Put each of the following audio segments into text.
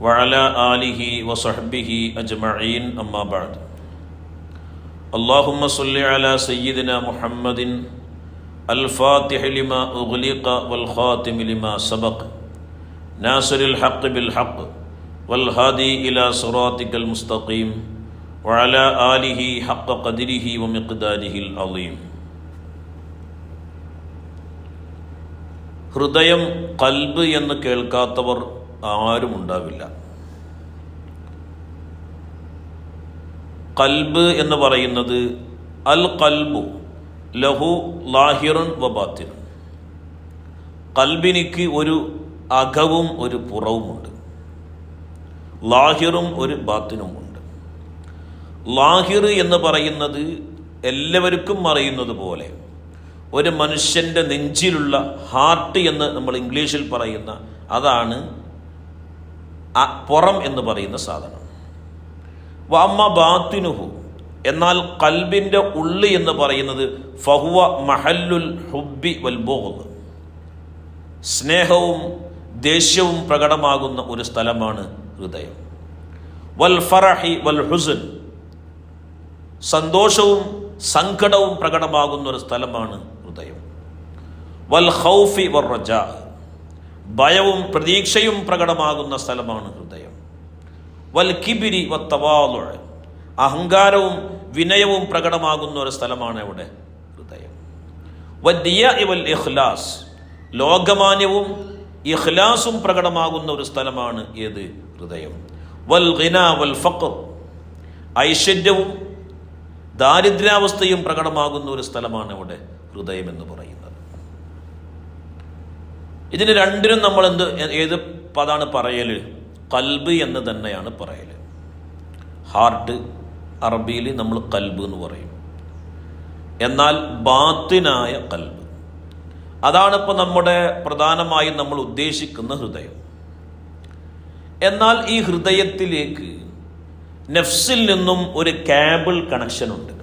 وعلى آله وصحبه أجمعين أما بعد اللهم صل على سيدنا محمد الفاتح لما أغلق والخاتم لما سبق ناصر الحق بالحق والهادي إلى صراطك المستقيم وعلى آله حق قدره ومقداره العظيم ഹൃദയം കൽബ് എന്ന് കേൾക്കാത്തവർ ആരും ഉണ്ടാവില്ല. കൽബ് എന്ന് പറയുന്നത് അൽ കൽബു ലഹു ലാഹിറുൻ വബാത്തിനും കൽബിനിക്ക് ഒരു അകവും ഒരു പുറവുമുണ്ട്. ലാഹിറും ഒരു ബാത്തിനുമുണ്ട്. ലാഹിർ എന്ന് പറയുന്നത് എല്ലാവർക്കും അറിയുന്നത് പോലെ ഒരു മനുഷ്യന്റെ നെഞ്ചിലുള്ള ഹാർട്ട് എന്ന് നമ്മൾ ഇംഗ്ലീഷിൽ പറയുന്ന അതാണ് പുറം എന്ന് പറയുന്ന സാധനം. വമ്മ ബാത്തിനുഹു എന്നാൽ കൽബിന്റെ ഉള്ളി എന്ന് പറയുന്നത് ഫഹുവ മഹല്ലുൽ ഹുബി വൽ ബോഗ് സ്നേഹവും ദേഷ്യവും പ്രകടമാകുന്ന ഒരു സ്ഥലമാണ് ഹൃദയം. വൽ ഫറഹി വൽ ഹുസൻ സന്തോഷവും സങ്കടവും പ്രകടമാകുന്ന ഒരു സ്ഥലമാണ് ഹൃദയം. വൽ ഹൗഫി വൽ റജ ഭയവും പ്രതീക്ഷയും പ്രകടമാകുന്ന സ്ഥലമാണ് ഹൃദയം. വൽ കിബിരി വത്തവാലു അഹങ്കാരവും വിനയവും പ്രകടമാകുന്ന ഒരു സ്ഥലമാണ് ഇവിടെ ഹൃദയം. വദ്യ ഇവൽ ഇഖ്ലാസ്. ലോകമാന്യവും ഇഖ്ലാസും പ്രകടമാകുന്ന ഒരു സ്ഥലമാണ് ഏത്? ഹൃദയം. വൽ ഖിന വൽ ഫഖർ. ഐശ്വര്യവും ദാരിദ്ര്യാവസ്ഥയും പ്രകടമാകുന്ന ഒരു സ്ഥലമാണ് ഇവിടെ ഹൃദയം എന്ന് പറയുന്നത്. ഇതിന് രണ്ടിനും നമ്മൾ എന്ത് ഏത് പദാണ് പറയൽ കൽബ് എന്ന് തന്നെയാണ് പറയൽ ഹാർട്ട് അറബിയിൽ നമ്മൾ കൽബ് എന്ന് പറയും. എന്നാൽ ബാത്തിനായ കൽബ്. അതാണ് ഇപ്പോൾ നമ്മുടെ പ്രധാനമായും നമ്മൾ ഉദ്ദേശിക്കുന്ന ഹൃദയം. എന്നാൽ ഈ ഹൃദയത്തിലേക്ക് നെഫ്സിൽ നിന്നും ഒരു കേബിൾ കണക്ഷൻ ഉണ്ട്.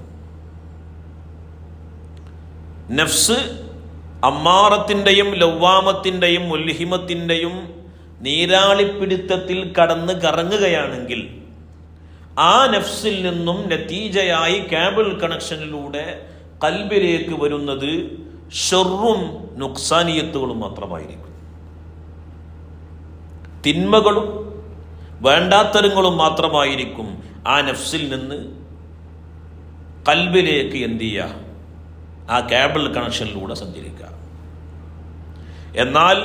നെഫ്സ് അമ്മാറത്തിന്റെയും ലൗവാമത്തിന്റെയും മുൽഹിമത്തിന്റെയും നീരാളിപ്പിടുത്തത്തിൽ കടന്ന് കറങ്ങുകയാണെങ്കിൽ ആ നഫ്സിൽ നിന്നും നതീജയായി കേബിൾ കണക്ഷനിലൂടെ കൽബിലേക്ക് വരുന്നത് ഷെറും നുക്സാനിയത്തുകളും മാത്രമായിരിക്കും. തിന്മകളും വേണ്ടാത്തരങ്ങളും മാത്രമായിരിക്കും ആ നഫ്സിൽ നിന്ന് കൽബിലേക്ക് എന്ത് ചെയ്യുക? ആ കേബിൾ കണക്ഷനിലൂടെ സഞ്ചരിക്കുക. എന്നാൽ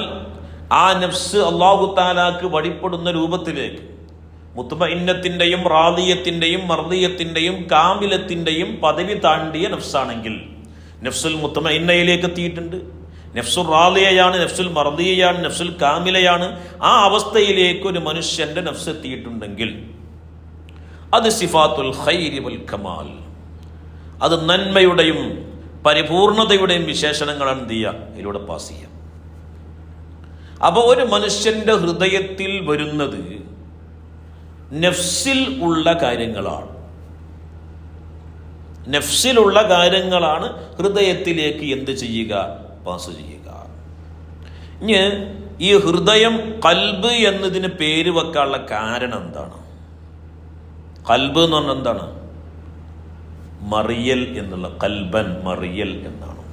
ആ നഫ്സ് അള്ളാഹു താലാക്ക് വഴിപ്പെടുന്ന രൂപത്തിലേക്ക് മുത്തുമ ഇന്നത്തിന്റെയും റാദിയത്തിന്റെയും മർദിയത്തിന്റെയും കാമിലത്തിന്റെയും പദവി താണ്ടിയ നഫ്സാണെങ്കിൽ നഫ്സുൽ മുത്തമഇന്നയിലേക്ക് എത്തിയിട്ടുണ്ട്. നഫ്സുൽ റാദിയയാണ് നഫ്സുൽ മർദിയയാണ് നഫ്സുൽ കാമിലയാണ് ആ അവസ്ഥയിലേക്ക് ഒരു മനുഷ്യന്റെ നഫ്സ് എത്തിയിട്ടുണ്ടെങ്കിൽ അത് സിഫാത്തുൽ ഖൈരി വൽ കമാൽ അത് നന്മയുടെയും പരിപൂർണതയുടെയും വിശേഷണങ്ങളാണ് എന്ത് ചെയ്യുക? ഇതിലൂടെ പാസ് ചെയ്യുക. അപ്പോൾ ഒരു മനുഷ്യന്റെ ഹൃദയത്തിൽ വരുന്നത് നെഫ്സിൽ ഉള്ള കാര്യങ്ങളാണ്. നെഫ്സിലുള്ള കാര്യങ്ങളാണ് ഹൃദയത്തിലേക്ക് എന്ത് ചെയ്യുക? പാസ് ചെയ്യുക. ഇനി ഈ ഹൃദയം കൽബ് എന്നതിന് പേര് വെക്കാനുള്ള കാരണം എന്താണ്? കൽബ് എന്ന് പറഞ്ഞാൽ എന്താണ്? മറിയൽ എന്നുള്ള കൽബൻ മറിയൽ എന്നാണ്.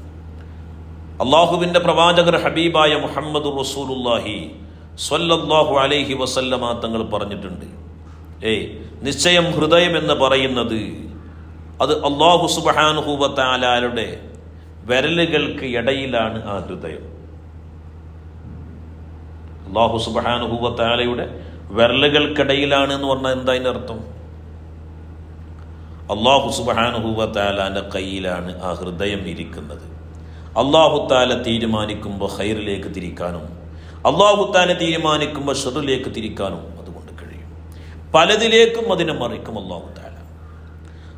അള്ളാഹുവിന്റെ പ്രവാചകർ ഹബീബായ മുഹമ്മദ് റസൂലുല്ലാഹി സ്വല്ലല്ലാഹു അലൈഹി വസല്ലമ തങ്ങൾ പറഞ്ഞിട്ടുണ്ട്. ഏയ് നിശ്ചയം ഹൃദയം എന്ന് പറയുന്നത് അത് അള്ളാഹു സുബാനുഹൂബത്താലുടെ വിരലുകൾക്ക് ഇടയിലാണ് ആ ഹൃദയം. അള്ളാഹു സുബഹാനുഹൂബത്താലയുടെ വിരലുകൾക്കിടയിലാണ് എന്ന് പറഞ്ഞാൽ എന്താ അതിന്റെ അർത്ഥം? അള്ളാഹു സുബാനുഹൂവത്താലാന്റെ കയ്യിലാണ് ആ ഹൃദയം ഇരിക്കുന്നത്. അള്ളാഹുത്താല തീരുമാനിക്കുമ്പോൾ ഹൈറിലേക്ക് തിരിക്കാനും അള്ളാഹുത്താല തീരുമാനിക്കുമ്പോൾ ഷെറിലേക്ക് തിരിക്കാനും അതുകൊണ്ട് കഴിയും. പലതിലേക്കും അതിനെ മറിക്കും അള്ളാഹുത്താല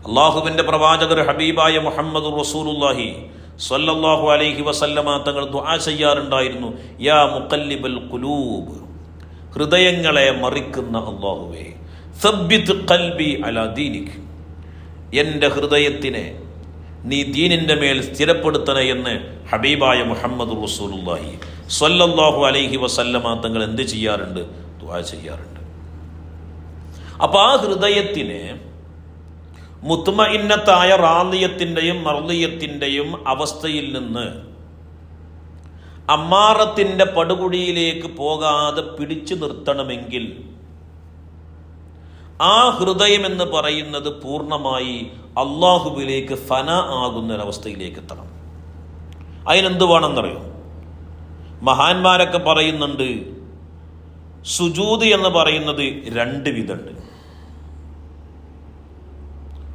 അള്ളാഹുവിന്റെ പ്രവാചകർ ഹബീബായ മുഹമ്മദ് റസൂലുല്ലാഹി സല്ലല്ലാഹു അലൈഹി വസല്ലമ തങ്ങൾ ദുആ ചെയ്യാറുണ്ടായിരുന്നു യാ മുക്കല്ലിബൽ കുലൂബ് ഹൃദയങ്ങളെ മറിക്കുന്ന അള്ളാഹുവേ സബ്ബിത് ഖൽബി അലാ ദീനിക്. എന്റെ ഹൃദയത്തിനെ നീ ദീനിന്റെ മേൽ സ്ഥിരപ്പെടുത്തണേ എന്ന് ഹബീബായ മുഹമ്മദ് റസൂലുല്ലാഹി സല്ലല്ലാഹു അലൈഹി വസല്ലമ തങ്ങൾ എന്ത് ചെയ്യാറുണ്ട്? ദുആ ചെയ്യാറുണ്ട്. അപ്പോൾ ആ ഹൃദയത്തിനെ മുത്തുമഇന്നത്തായ റാലിയത്തിന്റെയും മർലിയത്തിന്റെയും അവസ്ഥയിൽ നിന്ന് അമ്മാറത്തിന്റെ പടുകുടിയിലേക്ക് പോകാതെ പിടിച്ചു നിർത്തണമെങ്കിൽ ആ ഹൃദയം എന്ന് പറയുന്നത് പൂർണമായി അള്ളാഹുവിലേക്ക് ഫന ആകുന്ന ഒരവസ്ഥയിലേക്ക് എത്തണം അതിനെന്ത് വേണമെന്നറിയോ മഹാന്മാരൊക്കെ പറയുന്നുണ്ട് സുജൂത് എന്ന് പറയുന്നത് രണ്ട് വിധമുണ്ട്.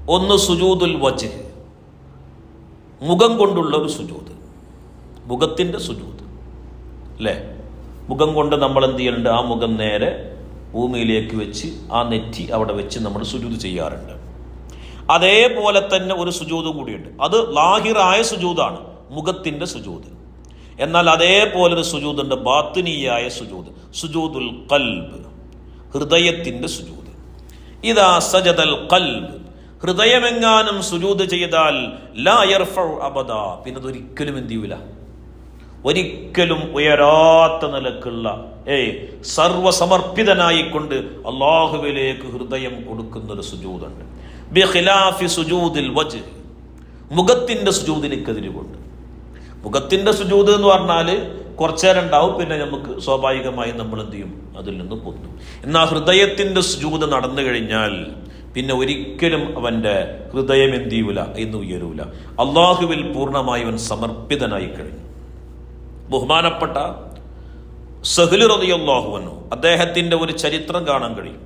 ഒന്ന് സുജൂതുൽ വജ് മുഖം കൊണ്ടുള്ള ഒരു സുജൂത് മുഖത്തിന്റെ സുജൂത് അല്ലേ? മുഖം കൊണ്ട് നമ്മൾ എന്ത് ചെയ്യുന്നുണ്ട്? ആ മുഖം നേരെ ഭൂമിയിലേക്ക് വെച്ച് ആ നെറ്റി അവിടെ വെച്ച് നമ്മൾ സുജൂത് ചെയ്യാറുണ്ട്. അതേപോലെ തന്നെ ഒരു സുജൂതും കൂടിയുണ്ട്. അത് ലാഹിറായ സുജൂതാണ് മുഖത്തിന്റെ സുജൂത്. എന്നാൽ അതേപോലെ ഒരു സുജൂതുണ്ട് ബാത്തിനിയായ സുജൂത് സുജൂദുൽ കൽബ് ഹൃദയത്തിന്റെ സുജൂത്. ഇതാ സജദൽ കൽബ് ഹൃദയമെങ്ങാനും സുജൂത് ചെയ്താൽ ലാ യർഫഉ അബദ. പിന്നെ അതൊരിക്കലും എന്ത് ചെയ്യൂല? ഒരിക്കലും ഉയരാത്ത നിലക്കുള്ള ഏയ് സർവസമർപ്പിതനായിക്കൊണ്ട് അള്ളാഹുവിലേക്ക് ഹൃദയം കൊടുക്കുന്ന ഒരു സുജൂതുണ്ട് സുജൂദിൽ വജ് മുഖത്തിന്റെ സുജൂദിനിക്കെതിരുകൊണ്ട് മുഖത്തിന്റെ സുജൂത് എന്ന് പറഞ്ഞാൽ കുറച്ചേരം ഉണ്ടാവും പിന്നെ നമുക്ക് സ്വാഭാവികമായി നമ്മൾ എന്ത് ചെയ്യും? അതിൽ നിന്ന് പൊത്തും എന്നാൽ ഹൃദയത്തിന്റെ സുജൂത് നടന്നു കഴിഞ്ഞാൽ പിന്നെ ഒരിക്കലും അവന്റെ ഹൃദയം എന്ത് ചെയ്യൂല? എന്ന് ഉയരൂല. അള്ളാഹുവിൽ പൂർണമായി അവൻ സമർപ്പിതനായി കഴിഞ്ഞു. ബഹുമാനപ്പെട്ട സഹ്ലി റതിയല്ലാഹുവനു അദ്ദേഹത്തിന്റെ ഒരു ചരിത്രം കാണാൻ കഴിയും.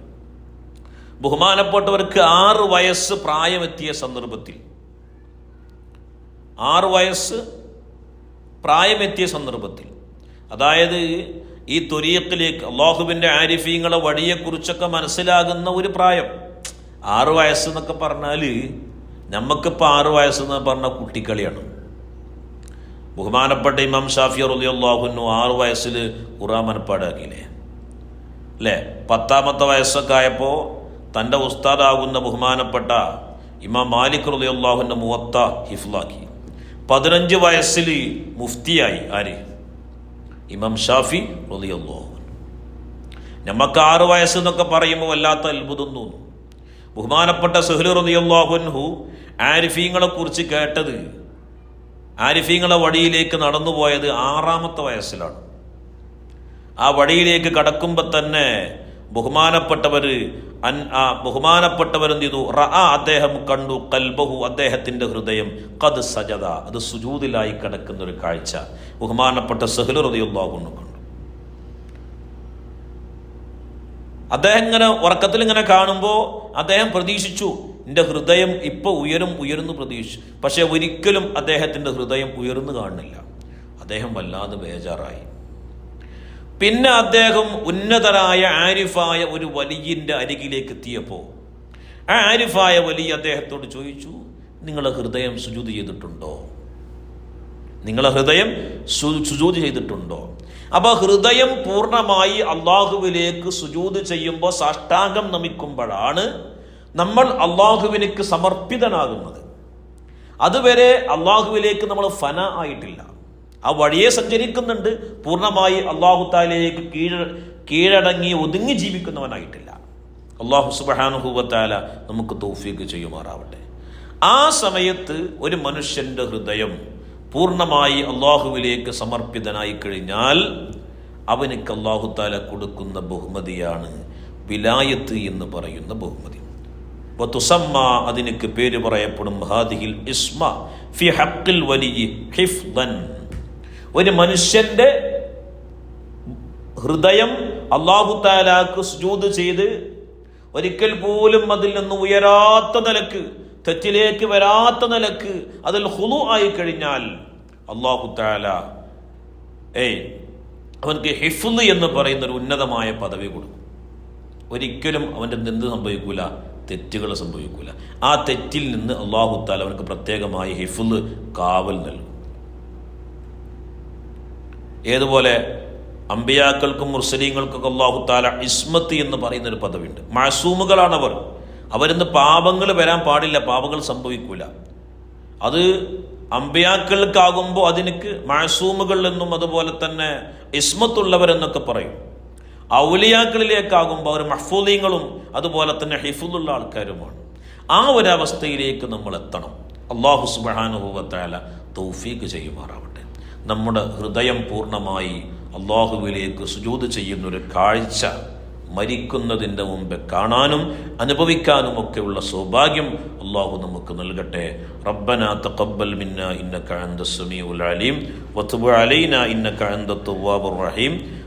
ബഹുമാനപ്പെട്ടവർക്ക് ആറ് വയസ്സ് പ്രായമെത്തിയ സന്ദർഭത്തിൽ ആറ് വയസ്സ് പ്രായമെത്തിയ സന്ദർഭത്തിൽ അതായത് ഈ തൊരീക്കിലേക്ക് അള്ളാഹുവിന്റെ ആരിഫീങ്ങളെ വഴിയെക്കുറിച്ചൊക്കെ മനസ്സിലാകുന്ന ഒരു പ്രായം. ആറ് വയസ്സ് എന്നൊക്കെ പറഞ്ഞാൽ നമുക്കിപ്പോൾ ആറ് വയസ്സെന്ന് പറഞ്ഞ കുട്ടിക്കളിയാണ്. ബഹുമാനപ്പെട്ട ഇമാം ഷാഫി റലിയല്ലാഹുന്നു ആറ് വയസ്സിൽ ഖുറാൻ മനപ്പാടാക്കിയില്ലേ? അല്ലേ? പത്താമത്തെ വയസ്സൊക്കെ ആയപ്പോൾ തന്റെ ഉസ്താദാകുന്ന ബഹുമാനപ്പെട്ട ഇമാം മാലിക് റലിയല്ലാഹുന്റെ മുവത്ത ഹിഫ്ലാക്കി. പതിനഞ്ച് വയസ്സിൽ മുഫ്തിയായി. ആര്? ഇമാം ഷാഫി റലിയല്ലാഹു നമുക്ക് ആറ് വയസ്സ് എന്നൊക്കെ പറയുമ്പോൾ വല്ലാത്ത അത്ഭുതം തോന്നും. ബഹുമാനപ്പെട്ട സുഹ്ലി ആരിഫീങ്ങളെ കുറിച്ച് കേട്ടത് ആരിഫീങ്ങളെ വഴിയിലേക്ക് നടന്നു പോയത് ആറാമത്തെ വയസ്സിലാണ്. ആ വഴിയിലേക്ക് കടക്കുമ്പോൾ തന്നെ ബഹുമാനപ്പെട്ടവർ അൻ ആ ബഹുമാനപ്പെട്ടവർ എന്ത് ചെയ്തു? റ അദ്ദേഹം കണ്ടു കൽബഹു അദ്ദേഹത്തിന്റെ ഹൃദയം കത് സജത അത് സുജൂതിലായി കിടക്കുന്ന ഒരു കാഴ്ച. ബഹുമാനപ്പെട്ട സഹ്ലു റതിയുള്ളാഹുന്നു കണ്ടു. അദ്ദേഹം ഇങ്ങനെ ഉറക്കത്തിൽ ഇങ്ങനെ കാണുമ്പോൾ അദ്ദേഹം പ്രതീക്ഷിച്ചു എന്റെ ഹൃദയം ഇപ്പോൾ ഉയരും ഉയരുന്നു പ്രതീക്ഷിച്ചു പക്ഷേ ഒരിക്കലും അദ്ദേഹത്തിന്റെ ഹൃദയം ഉയർന്നു കാണുന്നില്ല. അദ്ദേഹം വല്ലാതെ ബേജാറായി. പിന്നെ അദ്ദേഹം ഉന്നതരായ ആരിഫായ ഒരു വലിയന്റെ അരികിലേക്ക് എത്തിയപ്പോൾ ആ ആരിഫായ വലിയ അദ്ദേഹത്തോട് ചോദിച്ചു നിങ്ങളെ ഹൃദയം സുജൂതി ചെയ്തിട്ടുണ്ടോ? നിങ്ങളെ ഹൃദയം സുജൂതി ചെയ്തിട്ടുണ്ടോ? അപ്പൊ ഹൃദയം പൂർണമായി അള്ളാഹുവിലേക്ക് സുജൂത് ചെയ്യുമ്പോൾ സാഷ്ടാംഗം നമിക്കുമ്പോഴാണ് നമ്മൾ അള്ളാഹുവിനേക്ക് സമർപ്പിതനാകുന്നത്. അതുവരെ അള്ളാഹുവിലേക്ക് നമ്മൾ ഫന ആയിട്ടില്ല. ആ വഴിയെ സഞ്ചരിക്കുന്നുണ്ട്. പൂർണമായി അള്ളാഹു താലയിലേക്ക് കീഴ കീഴടങ്ങി ഒതുങ്ങി ജീവിക്കുന്നവനായിട്ടില്ല. അള്ളാഹു സുബാനുഹൂവത്താല നമുക്ക് തോഫീക്ക് ചെയ്യുമാറാവട്ടെ. ആ സമയത്ത് ഒരു മനുഷ്യന്റെ ഹൃദയം പൂർണമായി അള്ളാഹുവിലേക്ക് സമർപ്പിതനായി കഴിഞ്ഞാൽ അവനക്ക് അള്ളാഹു താല കൊടുക്കുന്ന ബഹുമതിയാണ് വിലായത്ത് എന്ന് പറയുന്ന ബഹുമതി. വതുസമ്മ അതിനക്ക് പേര് പറയപ്പെടും. ഹാദിഹിൽ ഇസ്മ ഫി ഹക്കിൽ വലിയ ഹിഫ്ദൻ. ഒരു മനുഷ്യന്റെ ഹൃദയം അള്ളാഹു താലാക്ക് സുജൂത് ചെയ്ത് ഒരിക്കൽ പോലും അതിൽ നിന്ന് ഉയരാത്ത നിലയ്ക്ക് തെറ്റിലേക്ക് വരാത്ത നിലയ്ക്ക് അതിൽ ഹുലു ആയി കഴിഞ്ഞാൽ അള്ളാഹു താല ഏയ് അവനക്ക് ഹിഫുൽ എന്ന് പറയുന്ന ഒരു ഉന്നതമായ പദവി കൊടുക്കും. ഒരിക്കലും അവന്റെ എന്ത് സംഭവിക്കൂല? തെറ്റുകൾ സംഭവിക്കില്ല ആ തെറ്റിൽ നിന്ന് അള്ളാഹു താല അവനക്ക് പ്രത്യേകമായി ഹിഫുൽ കാവൽ നൽകും. ഏതുപോലെ അമ്പിയാക്കൾക്കും മുർസലീങ്ങൾക്കൊക്കെ അള്ളാഹു താല ഇസ്മത്ത് എന്ന് പറയുന്ന ഒരു പദവിയുണ്ട്. മാസൂമുകളാണ് അവർ അവരിന്ന് പാപങ്ങൾ വരാൻ പാടില്ല പാപങ്ങൾ സംഭവിക്കൂല. അത് അമ്പിയാക്കൾക്കാകുമ്പോൾ അതിനക്ക് മാസൂമുകൾ എന്നും അതുപോലെ തന്നെ ഇസ്മത്തുള്ളവരെന്നൊക്കെ പറയും. ഔലിയാക്കളിലേക്കാകുമ്പോൾ അവർ മഹ്ഫൂദീങ്ങളും അതുപോലെ തന്നെ ഹിഫുദുള്ള ആൾക്കാരുമാണ്. ആ ഒരു അവസ്ഥയിലേക്ക് നമ്മൾ എത്തണം. അള്ളാഹു സുബാനുഭവത്താല തൗഫീക്ക് ചെയ്യുമാറാവട്ടെ. നമ്മുടെ ഹൃദയം പൂർണമായി അള്ളാഹുവിലേക്ക് സുജൂത് ചെയ്യുന്ന ഒരു കാഴ്ച മരിക്കുന്നതിന്റെ മുമ്പ് കാണാനും അനുഭവിക്കാനും ഒക്കെയുള്ള സൗഭാഗ്യം അള്ളാഹു നമുക്ക് നൽകട്ടെ. റബ്ബന തഖബ്ബൽ മിന്ന ഇന്നക അൻത സമീഉൽ അലീം വതുബ് അലൈന ഇന്നക അൻത തവ്വാബുർ റഹീം.